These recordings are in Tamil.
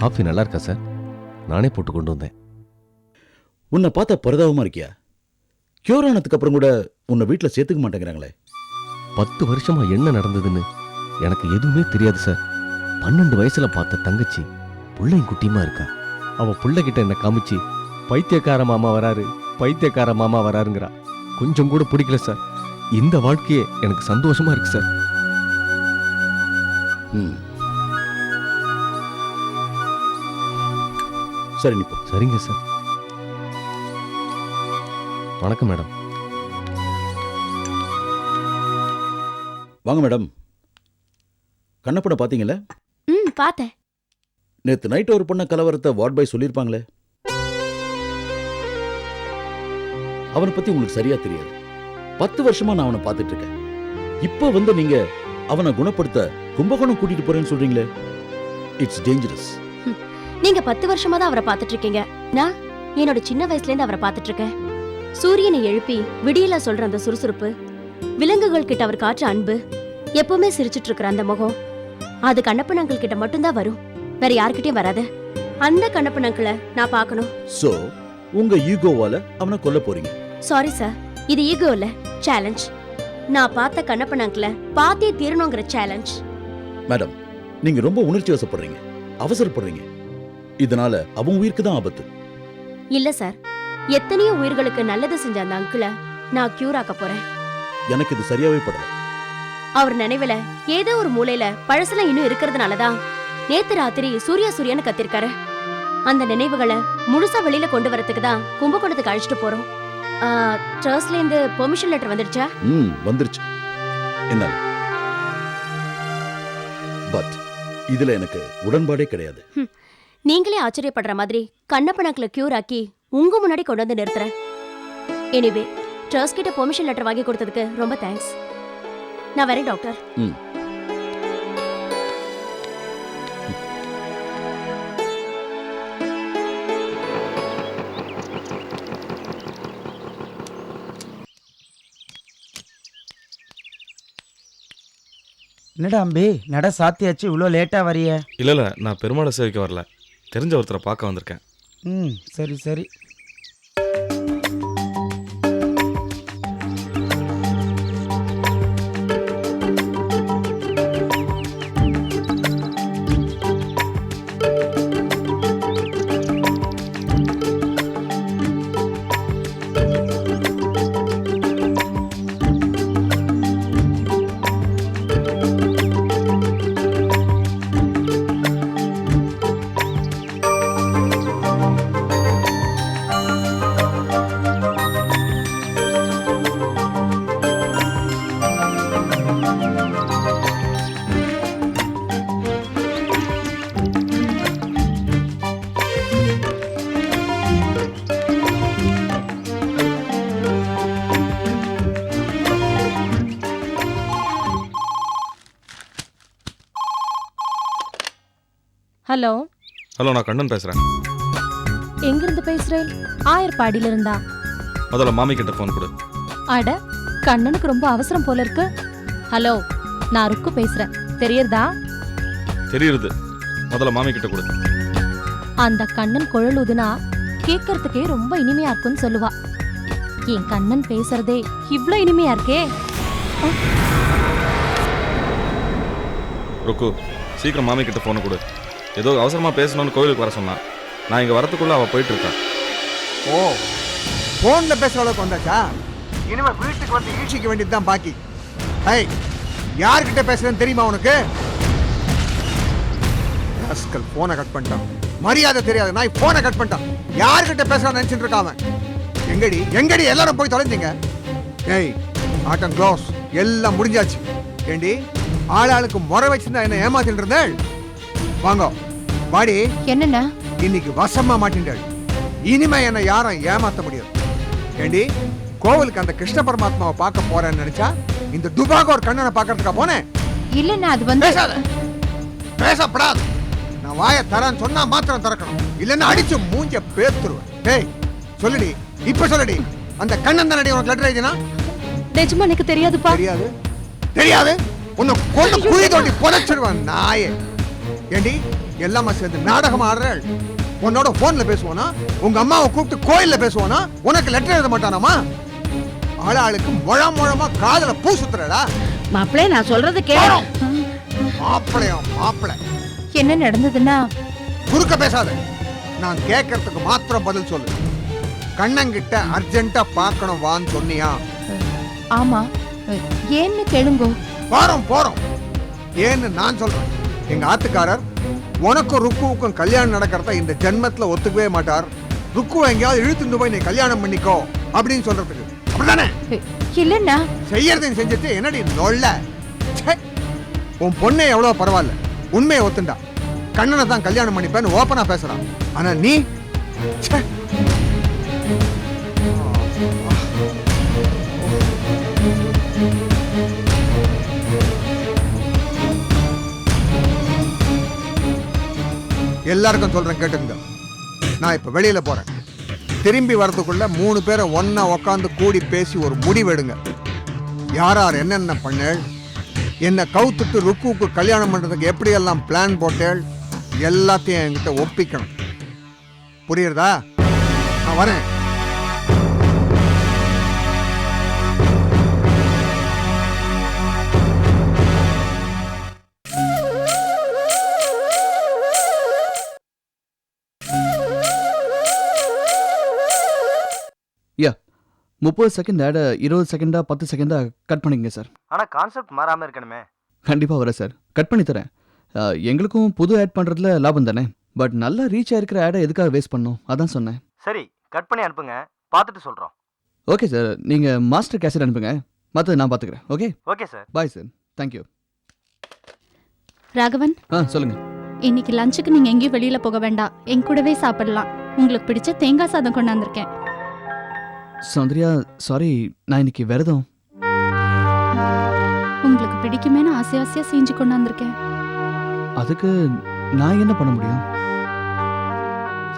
காஃபி நல்லா இருக்கா சார்? நானே போட்டு கொண்டு வந்தேன். உன்னை பார்த்தா பரிதாபமா இருக்கியா? கியூர் ஆனதுக்கு அப்புறம் கூட உன்னை வீட்டில் சேர்த்துக்க மாட்டேங்கிறாங்களே. பத்து வருஷமா என்ன நடந்ததுன்னு எனக்கு எதுவுமே தெரியாது சார். பன்னெண்டு வயசுல பார்த்த தங்கச்சி புள்ளையும் குட்டியுமா இருக்கா? அவ புள்ளைகிட்ட என்ன காமிச்சு பைத்தியக்கார மாமா வராரு பைத்தியக்கார மாமா வராருங்கிறா. கொஞ்சம் கூட பிடிக்கல சார். இந்த வாழ்க்கையே எனக்கு சந்தோஷமா இருக்கு சார். ம். சரி நீ போ. சரிங்க சார். வணக்கம் மேடம். வாங்க மேடம். கண்ணப்பனை பார்த்தீங்களே ம் பார்த்தேன். நேற்று நைட் ஒரு பொண்ண கலவரத்தை வார்ட் பாய் சொல்லியிருப்பாங்களே? அவனை பத்தி உங்களுக்கு சரியா தெரியாது. பத்து வருஷமா நான் அவனை பார்த்துட்டு இருக்கேன். இப்போ வந்து நீங்க அவனை குணப்படுத்த கும்பகோணம் கூட்டிட்டு போறேன்னு சொல்றீங்களே? இட்ஸ் டேஞ்சரஸ் நீங்க பத்து வருஷமா தான் அவரை பார்த்துட்டு இருக்கீங்க. நான் என்னோட சின்ன வயசுல இருந்து அவரை பார்த்துட்டு இருக்கேன். சூரியனை எழுப்பி விடியல சொல்ற அந்த சுறுசுறுப்பு விலங்குகள் கிட்ட அவர் காட்டுற அன்பு எப்பவுமே சிரிச்சிட்டு இருக்கிற அந்த முகம் அது கண்ணப்பனங்கள் கிட்ட மட்டும்தான் வரும். வேற யார்கிட்டயும் வராது. அந்த கண்ணப்பனங்களை நான் பார்க்கணும். சோ உங்க ஈகோவால அவனை கொல்ல போறீங்க. சாரி சார் இது ஈகோ இல்ல சேலஞ்ச் நான் பார்த்த கண்ணப்பனங்களை பார்த்தே தீரணுங்கிற சேலஞ்ச் மேடம் நீங்க ரொம்ப உணர்ச்சி வசப்படுறீங்க அவசரப்படுறீங்க. இதனால அவன் உயிருக்கு தான் ஆபத்து. இல்ல சார். எத்தனையோ உயிர்களுக்கு நல்லது செஞ்ச அந்த அங்கிளை. நான் கியூர் ஆக்க போறேன். எனக்கு இது சரியாவே படல. அவர் நினைவுல ஏதோ ஒரு மூலையில பழசுல இன்னும் இருக்கிறதுனாலதான் நேத்து ராத்திரி சூர்யா சூர்யான்னு கத்திருக்காரு. அந்த நினைவுகளை முழுசா வெளியில கொண்டு வரதுக்கு தான் கும்பகோணத்துக்கு அழைச்சிட்டு போறோம். ட்ரஸ்ட்ல இருந்து பெர்மிஷன் லெட்டர் வந்துடுச்சா ம் வந்துருச்சு. என்னால. பட் இதுல எனக்கு உடன்பாடே கிடையாது. நீங்களே ஆச்சரியப்படுற மாதிரி கண்ணப்பனாக்குல கியூர் ஆக்கி உங்க முன்னாடி கொண்டு வந்து நிறுத்துறேன். எனிவே ட்ரஸ்ட் கிட்ட பெர்மிஷன் லெட்டர் வாங்கி கொடுத்ததுக்கு ரொம்ப தேங்க்ஸ் நான் வரேன் டாக்டர் ம். என்னடா அம்பி? நட சாத்தியாச்சு இவ்வளோ லேட்டாக வரிய. இல்லை இல்லை நான் பெருமாளை சேவிக்க வரல. தெரிஞ்ச ஒருத்தரை பார்க்க வந்திருக்கேன். ம் சரி சரி. ஹலோ. ஹலோ நான் கண்ணன் பேசுகிறேன் எங்கிருந்து பேசுறேன்? ஆயர்பாடியில இருந்தா முதல்ல மாமி கிட்ட ஃபோன் கொடு. அட கண்ணனுக்கு ரொம்ப அவசரம் போல இருக்கு. ஹலோ நான் ருக்கு பேசுறேன். தெரியறதா? தெரியுது முதல்ல மாமி கிட்ட கொடு. அந்த கண்ணன் குழல் ஊதுனா கேட்கறதுக்கே ரொம்ப இனிமையா இருக்குன்னு சொல்லுவா. என் கண்ணன் பேசுறதே இவ்ளோ இனிமையா இருக்கே. ருக்கு சீக்கிரம் மாமி கிட்ட ஃபோனை கொடு. ஏதோ அவசரமாக பேசணும்னு கோயிலுக்கு வர சொன்னான். நான் இங்கே வரத்துக்குள்ளே அவள் போயிட்டு ஓ ஃபோனில் பேசுகிற அளவுக்கு வந்தாச்சா? இனிமே வீட்டுக்கு வந்து ஈழ்ச்சிக்க வேண்டியது தான் பாக்கி. ஐய் யார்கிட்ட பேசுறேன்னு தெரியுமா உனக்கு? ராஸ்கல் போனை கட் பண்ணிட்டான். மரியாதை தெரியாது. நான் போனை கட் பண்ணிட்டான். யார்கிட்ட பேசுகிறான்னு நினச்சிட்டு இருக்காம அவன். எங்கடி? எங்கடி? எல்லாரும் போய் தொலைஞ்சிங்க. ஏய் ஆட்டம் க்ளோஸ் எல்லாம் முடிஞ்சாச்சு. ஏண்டி? ஆளாளுக்கு முறை வச்சிருந்தா என்ன ஏமாத்திட்டு இருந்தேன் வாங்க. வாடி. என்னண்ணா இன்னைக்கு வசமா மாட்டின்றாள். இனிமே என்னை யாரும் ஏமாத்த முடியாது. ஏண்டி கோவிலுக்கு அந்த கிருஷ்ண பரமாத்மாவை பார்க்க போறேன்னு நினைச்சா இந்த துபாக ஒரு கண்ணனை பார்க்கறதுக்கா போனேன்? இல்லண்ணா அது பேசாத. பேசப்படாது. நான் வாயை தரேன்னு சொன்னா மாத்திரம் திறக்கணும். இல்லைன்னா அடிச்சு மூஞ்ச பேத்துருவேன். டேய் சொல்லுடி. இப்ப சொல்லுடி. அந்த கண்ணன் தானடி உனக்கு லெட்டர் எழுதினா? நிஜமா எனக்கு தெரியாதுப்பா. தெரியாது. தெரியாது. உன்னை கொண்டு குழி தோண்டி புதைச்சிடுவேன் நாயே. ஏண்டி எல்லாமே சேர்ந்து நாடகம் ஆடுறாள் உன்னோட போன்ல பேசுவானா? உங்க அம்மாவை கூப்பிட்டு கோயில்ல பேசுவானா? உனக்கு லெட்டர் எழுத மாட்டானாமா? ஆளாளுக்கு முழ முழமா காதல பூ சுத்துறடா. மாப்பிள்ளை நான் சொல்றது கேளு. மாப்பிளையம் மாப்பிளை. என்ன நடந்ததுன்னா? குறுக்க பேசாத. நான் கேட்கறதுக்கு மாத்திரம் பதில் சொல்லு. கண்ணங்கிட்ட அர்ஜென்ட்டா பார்க்கணும் வான்னு சொன்னியா? ஆமா. ஏன்னு கேளுங்கோ. போறோம் போறோம். ஏன்னு நான் சொல்றேன். எங்க ஆத்துக்காரர் உனக்கும் ருக்குவுக்கும் கல்யாணம் நடக்கிறத இந்த ஜென்மத்துல ஒத்துக்கவே மாட்டார். ருக்குவை எங்கேயாவது இழுத்துட்டு போய் நீ கல்யாணம் பண்ணிக்கோ அப்படின்னு சொல்றதுக்கு. அப்படிதானே இல்லைன்னா செய்யறதையும் செஞ்சுட்டு என்னடி நொல்ல. உன் பொண்ணே எவ்வளவு பரவாயில்ல. உண்மையை ஒத்துண்டா. கண்ணனை தான் கல்யாணம் பண்ணிப்பேன்னு ஓப்பனா பேசுறான். ஆனா நீ எல்லாருக்கும் சொல்கிறேன் கேட்டுங்க நான் இப்போ வெளியில் போகிறேன் திரும்பி வரதுக்குள்ள மூணு பேரை ஒன்றா உக்காந்து கூடி பேசி ஒரு முடிவெடுங்க யார் யார் என்னென்ன பண்ணேள்? என்னை கவுத்துட்டு ருக்குவுக்கு கல்யாணம் பண்ணுறதுக்கு எப்படியெல்லாம் பிளான் போட்டேள்? எல்லாத்தையும் என்கிட்ட ஒப்பிக்கணும். புரியுறதா? நான் வரேன். முப்பது செகண்ட் ஆட இருபது செகண்டா பத்து செகண்டா கட் பண்ணிக்கங்க சார் ஆனா கான்செப்ட் மாறாம இருக்கணுமே. கண்டிப்பாக வரேன் சார் கட் பண்ணி தரேன். எங்களுக்கும் புது ஆட் பண்ணுறதுல லாபம் தானே? பட் நல்லா ரீச் ஆயிருக்கிற ஆடை எதுக்காக வேஸ்ட் பண்ணோம் அதான் சொன்னேன். சரி கட் பண்ணி அனுப்புங்க. பார்த்துட்டு சொல்றோம். ஓகே சார் நீங்கள் மாஸ்டர் கேசட் அனுப்புங்க. மற்றது நான் பார்த்துக்கிறேன். Okay okay sir bye sir thank you Raghavan? ஆ சொல்லுங்க. இன்னைக்கு லஞ்சுக்கு நீங்க எங்கேயும் வெளியில போக வேண்டாம். என் கூடவே சாப்பிடலாம். உங்களுக்கு பிடிச்ச தேங்காய் சாதம் கொண்டாந்துருக்கேன் சௌந்தர்யா சாரி நான் இன்னைக்கு விரதம். உங்களுக்கு பிடிக்குமேனு ஆசை ஆசையா செஞ்சு கொண்டாந்துருக்கேன் அதுக்கு நான் என்ன பண்ண முடியும்?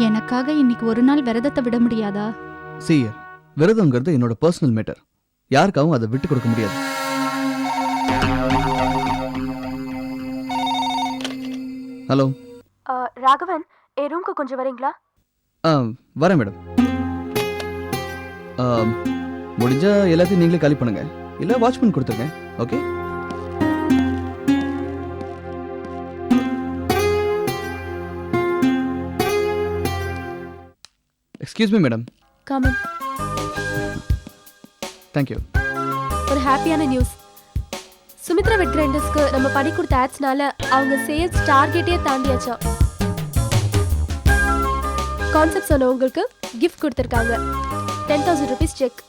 எனக்காக இன்னைக்கு ஒரு நாள் விரதத்தை விட முடியாதா? சீயர் விரதங்கிறது என்னோட பர்சனல் மேட்டர் யாருக்காகவும் அதை விட்டு கொடுக்க முடியாது. ஹலோ ராகவன் என் ரூம்க்கு கொஞ்சம் வரீங்களா? ஆ வரேன் மேடம். முடிஞ்சா எல்லாத்தையும் நீங்களே காலி பண்ணுங்க. இல்லை வாட்ச்மேன் கொடுத்துருங்க okay? Excuse me madam come on thank you ஒரு ஹாப்பியான நியூஸ் சுமித்ரா வெட் கிரைண்டர்ஸ்க்கு நம்ம பண்ணி கொடுத்த ஆட்ஸ்னால அவங்க சேல்ஸ் டார்கெட்டே தாண்டியாச்சா கான்செப்ட் சொன்ன உங்களுக்கு கிஃப்ட் கொடுத்துருக்காங்க. டென் தௌசண்ட் ருபீஸ் செக்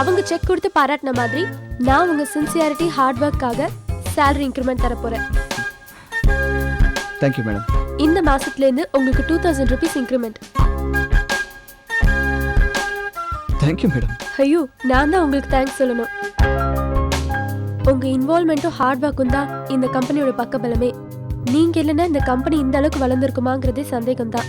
அவங்க செக் கொடுத்து பாராட்டின மாதிரி நான் உங்க சின்சியாரிட்டி ஹார்ட் ஒர்க்காக salary இன்க்ரிமெண்ட் தர போறேன். தேங்க்யூ மேடம் இந்த மாசத்துல இருந்து உங்களுக்கு two thousand rupees increment thank you madam ஐயோ நான் தான் உங்களுக்கு தேங்க்ஸ் சொல்லணும். உங்க இன்வால்மெண்ட்டும் ஹார்ட் ஒர்க்கும் தான் இந்த கம்பெனியோட பக்கபலமே. நீங்க இல்லைன்னா இந்த கம்பெனி இந்த அளவுக்கு வளர்ந்துருக்குமாங்கிறதே சந்தேகம் தான்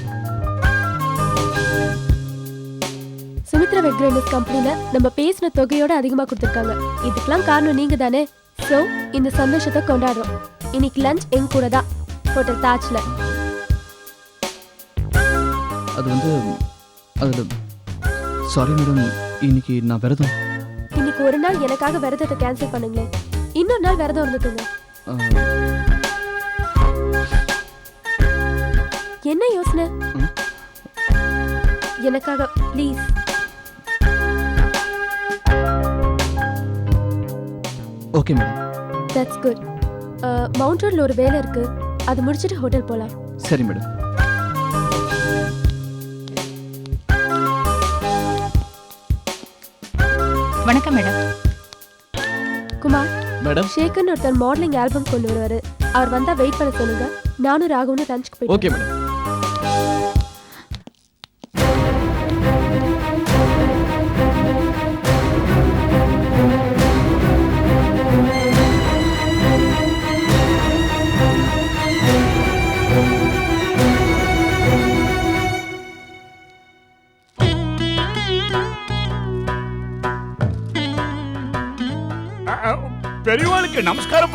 வெட் கிரைண்டர்ஸ் கம்பெனில நம்ம பேசின தொகையோட அதிகமா கொடுத்துருக்காங்க. இதுக்கெல்லாம் காரணம் நீங்க தானே? சோ இந்த சந்தோஷத்தை கொண்டாடுறோம். இன்னைக்கு லஞ்ச் எங்க கூட தான். ஹோட்டல் தாஜ்ல அது வந்து அதில் சாரி மேடம் இன்னைக்கு நான் விரதம். இன்னைக்கு ஒரு நாள் எனக்காக விரதத்தை கேன்சல் பண்ணுங்களேன். இன்னொரு நாள் விரதம் இருந்துக்கோங்க. என்ன யோசனை. எனக்காக please okay madam that's good Mount ரோட்ல ஒரு வேலை இருக்கு. அது முடிச்சிட்டு ஹோட்டல் போலாம். சரி மேடம் வணக்கம் மேடம் குமார். மேடம் ஷேகர்னு ஒருத்தர் மாடலிங் ஆல்பம் கொண்டு வருவாரு. அவர் வந்தா வெயிட் பண்ண சொல்லுங்க. நானும் ராகுவும் லஞ்சுக்கு போயிட்டு ஓகே மேடம்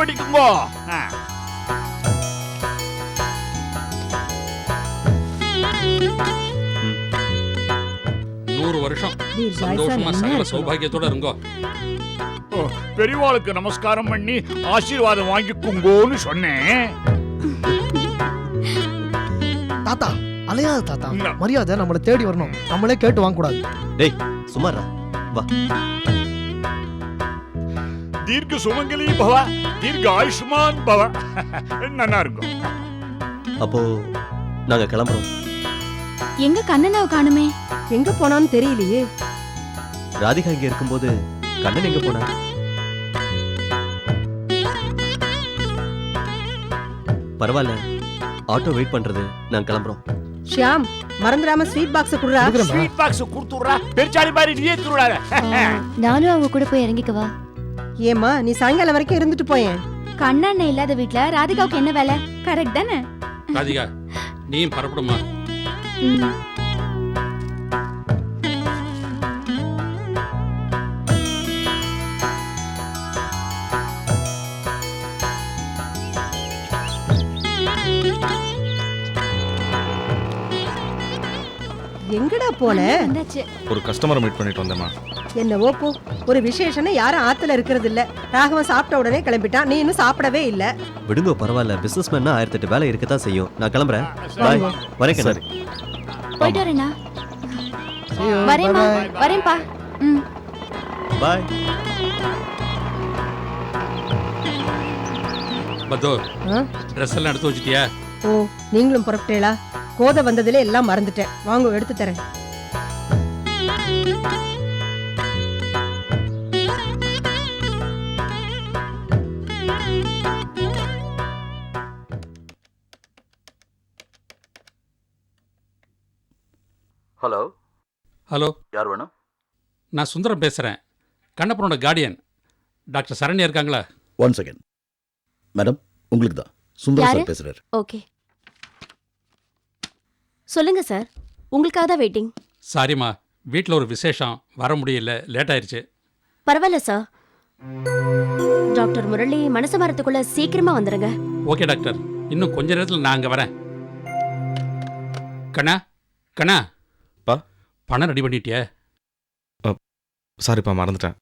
படிக்குங்கோ. நூறு வருஷம். சந்தோஷமா சகல சௌபாகியத்தோட இருங்கோ. பெரியவாளுக்கு நமஸ்காரம் பண்ணி ஆசீர்வாதம் வாங்கிக்குங்கோன்னு சொன்னேன். தாத்தா அலையாத தாத்தா. மரியாதை நம்மளை தேடி வரணும். நம்மளே கேட்டு வாங்க கூடாது டேய் சுமாரா வா. தீர்க்க சுமங்கலி பவ தீர்க்க ஆயுஷ்மான் பவ. நன்னா இருக்கும். அப்போ நாங்க கிளம்புறோம். எங்க கண்ணனாவை காணுமே? எங்க போனான்னு தெரியலையே. ராதிகா இங்க இருக்கும்போது கண்ணன் எங்க போனா பரவாயில்ல. ஆட்டோ வெயிட் பண்றது நாங்க கிளம்புறோம். ஷியாம் மறந்துடாம ஸ்வீட் பாக்ஸ் குடுறா. ஸ்வீட் பாக்ஸ் கொடுத்துடுறா. பெருச்சாளி மாதிரி நீயே திருடாத நானும் அவங்க கூட போய் இறங்கிக்கவா? ஏமா நீ சாயங்காலம் வரைக்கும் இருந்துட்டு போயேன். கண்ணண்ண இல்லாத வீட்ல ராதிகாவுக்கு என்ன வேலை? கரெக்ட் தானே? ராதிகா நீயும் பரப்படுமா? எங்கடா போன வந்தாச்சு. ஒரு கஸ்டமரை மீட் பண்ணிட்டு வந்தேம்மா. என்னவோ போ. ஒரு விசேஷம்னு யாரும் ஆத்துல இருக்கிறது இல்ல. ராகவன் சாப்பிட்ட உடனே கிளம்பிட்டான். நீ இன்னும் சாப்பிடவே இல்ல. விடுங்க பரவாயில்ல. பிசினஸ் மேன்னா ஆயிரத்தி எட்டு வேலை இருக்கத்தான் செய்யும். நான் கிளம்புறேன். பாய் வரேன் சரி. போயிட்டு வரேண்ணா வரேம்மா. வரேன்ப்பா. ம். பாய் பத்தோ ஆ? ட்ரெஸ் எல்லாம் எடுத்து வச்சிட்டியா? ஓ நீங்களும் புறப்பட்டேளா கோதை வந்ததுல எல்லாம் மறந்துட்டேன். வாங்க எடுத்து தரேன். ஹலோ ஹலோ யார் வேணும்? நான் சுந்தரம் பேசுறேன். கண்ணப்பனோட கார்டியன் டாக்டர் சரண்யா இருக்காங்களா? ஒன் செகண்ட் மேடம் உங்களுக்கு தான் சுந்தர் யாரு? சார் பேசுறாரு. ஓகே சொல்லுங்க சார். உங்களுக்காக தான் வெயிட்டிங் சாரிம்மா வீட்டில் ஒரு விசேஷம் வர முடியல லேட் ஆயிருச்சு. பரவாயில்ல சார். டாக்டர் முரளி மனசு மரத்துக்குள்ள சீக்கிரமா வந்துருங்க. Okay doctor. இன்னும் கொஞ்ச நேரத்தில் நான் அங்கே வரேன். கண்ணா கண்ணா. பா? பணம் ரெடி பண்ணிட்டியா? சாரிப்பா மறந்துட்டேன்.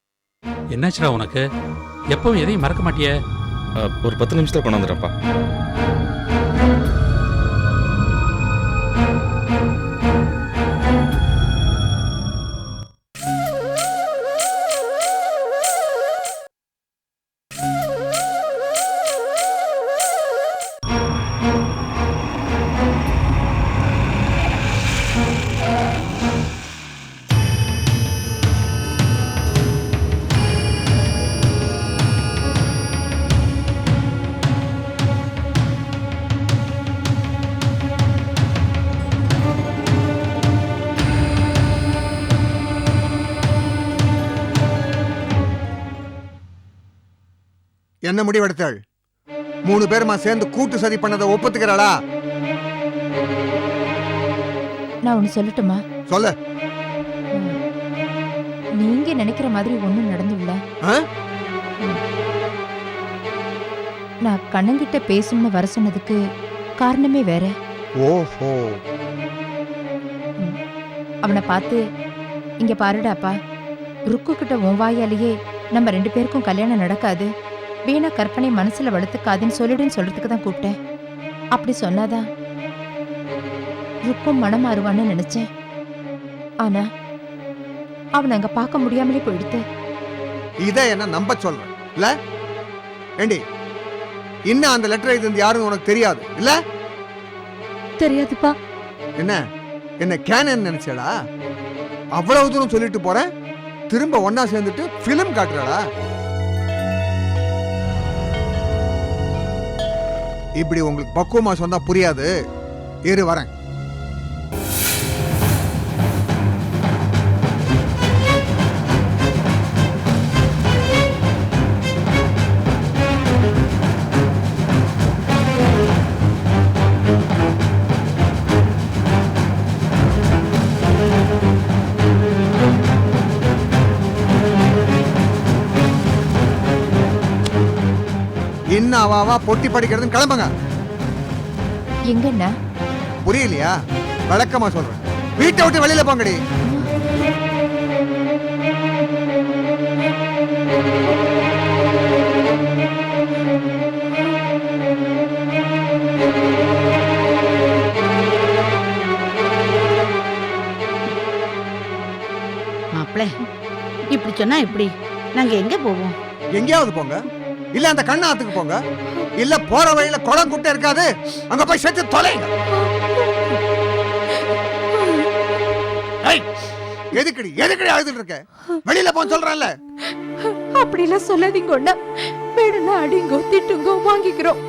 என்னாச்சுடா உனக்கு? எப்பவும் எதையும் மறக்க மாட்டியே? ஒரு பத்து நிமிஷத்துல கொண்டு என்ன முடிவெடுத்தாள்? மூணு பேருமா சேர்ந்து கூட்டு சதி பண்ணதை ஒப்புத்துக்கிறாளா? நான் ஒன்னு சொல்லட்டுமா? சொல்லு. நீங்க நினைக்கிற மாதிரி ஒண்ணும் நடந்துள்ள? நான் கண்ணங்கிட்ட பேசணும்னு வர சொன்னதுக்கு காரணமே வேற. ஓஹோ. அவனை பார்த்து இங்க பாருடாப்பா. ருக்கு கிட்ட உன் வாயாலேயே நம்ம ரெண்டு பேருக்கும் கல்யாணம் நடக்காது. வீணா கற்பனை மனசுல வளர்த்துக்காதுன்னு சொல்லிடுன்னு சொல்றதுக்கு தான் கூப்பிட்டேன். அப்படி சொன்னாதான் ருக்கும் மனம் மாறுவான்னு நினைச்சேன். ஆனா அவனை அங்க பார்க்க முடியாமலே போயிடுத்து. இதை என்ன நம்ப சொல்றேன் இல்ல? ஏண்டி இன்னும் அந்த லெட்டர் எழுதி யாருன்னு உனக்கு தெரியாது இல்ல? தெரியாதுப்பா. என்ன? என்ன கேனன் நினைச்சடா அவ்வளவு தூரம் சொல்லிட்டு போற? திரும்ப ஒண்ணா சேர்ந்துட்டு பிலிம் காட்டுறாளா இப்படி உங்களுக்கு பக்குவமாக சொன்னால் புரியாது. இரு வரேன். இன்னும் அவாவா பொட்டி படிக்கிறதுன்னு கிளம்புங்க. எங்கண்ணா? புரியலையா? விளக்கமா சொல்றேன். வீட்டை விட்டு வெளியில போங்கடி. மாப்பிள இப்படி சொன்னா எப்படி? நாங்க எங்க போவோம்? எங்கேயாவது போங்க. இல்ல அந்த கண்ணாத்துக்கு போங்க. இல்ல போற வழியில குளம் குட்டை இருக்காது. அங்க போய் செத்து தொலைங்க. எதுக்குடி எதுக்குடி அழுதுட்டு இருக்க? வெளியில போன்னு சொல்றேன்ல. அப்படிலாம் சொல்லாதீங்க அண்ணா. வேணும்னா அடிங்கோ திட்டுங்கோ வாங்கிக்கிறோம்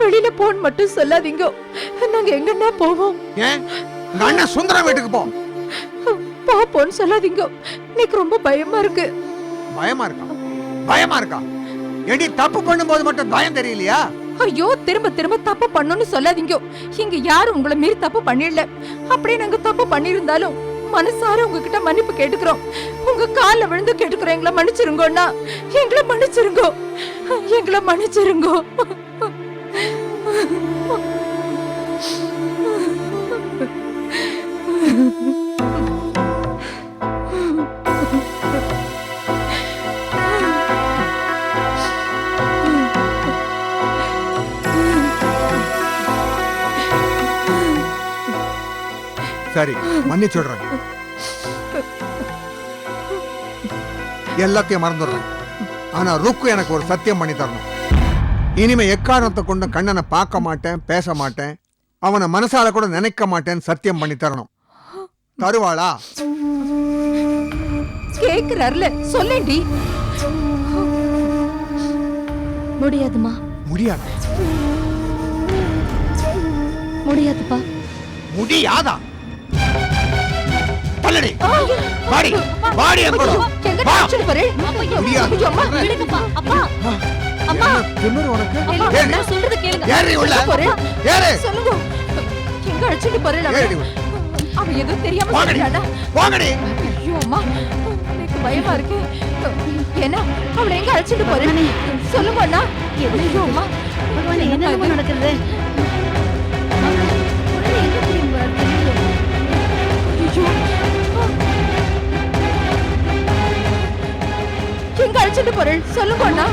வெளியில போன் மட்டும் சொல்லாதீங்க. நாங்க எங்கன்னா போவோம். ஏன்? உங்க அண்ணன் சுந்தரம் வீட்டுக்கு போ. பாப்போன்னு சொல்லாதீங்க. எனக்கு ரொம்ப பயமா இருக்கு. பயமா இருக்கா? பயமா இருக்கா? எடி தப்பு பண்ணும்போது மட்டும் பயம் தெரியலையா? ஐயோ திரும்ப திரும்ப தப்பு பண்ணணும்னு சொல்லாதீங்க. இங்க யாரும் உங்களை மீறி தப்பு பண்ணிடல. அப்படியே நாங்க தப்பு பண்ணியிருந்தாலும் மனசார உங்ககிட்ட மன்னிப்பு கேட்டுக்கிறோம். உங்க கால விழுந்து கேட்டுக்கிறோம். எங்களை மன்னிச்சிருங்கோண்ணா எங்களை மன்னிச்சிருங்கோ. எங்களை மன்னிச்சிருங்கோ. சரி மன்னிச்சுடுறேன். எல்லாத்தையும் மறந்துடுறேன். ஆனா ருக்கு எனக்கு ஒரு சத்தியம் பண்ணி தரணும். இனிமே எக்காரணத்தை கொண்டு கண்ணனை பார்க்க மாட்டேன் பேச மாட்டேன் அவனை மனசால கூட நினைக்க மாட்டேன்னு சத்தியம் பண்ணி தரணும். தருவாளா? கேக்குறாருல சொல்லேண்டி முடியாதுமா. முடியாது. முடியாதுப்பா. முடியாதா? தள்ளடி. வாடி வாடி என் கூட எங்க வா. முடியாது. அம்மா, விடுங்கப்பா அப்பா அம்மா என்ன உனக்கு. நான் சொல்றது கேளுங்க. ஏறி உள்ள. ஏறு. சொல்லுங்க. எங்க அழைச்சிட்டு போறேன் ஏறி உள்ள. அவன் எதுவும் தெரியாம. சொல்றாடா போங்கடி ஐயோ அம்மா. எனக்கு பயமா இருக்கு. ஏன்னா அவளை எங்க அழைச்சிட்டு போறேன் சொல்லுங்க அண்ணா. ஐயோ அம்மா. என்ன நடக்கிறது சொல்லுங்கண்ணா.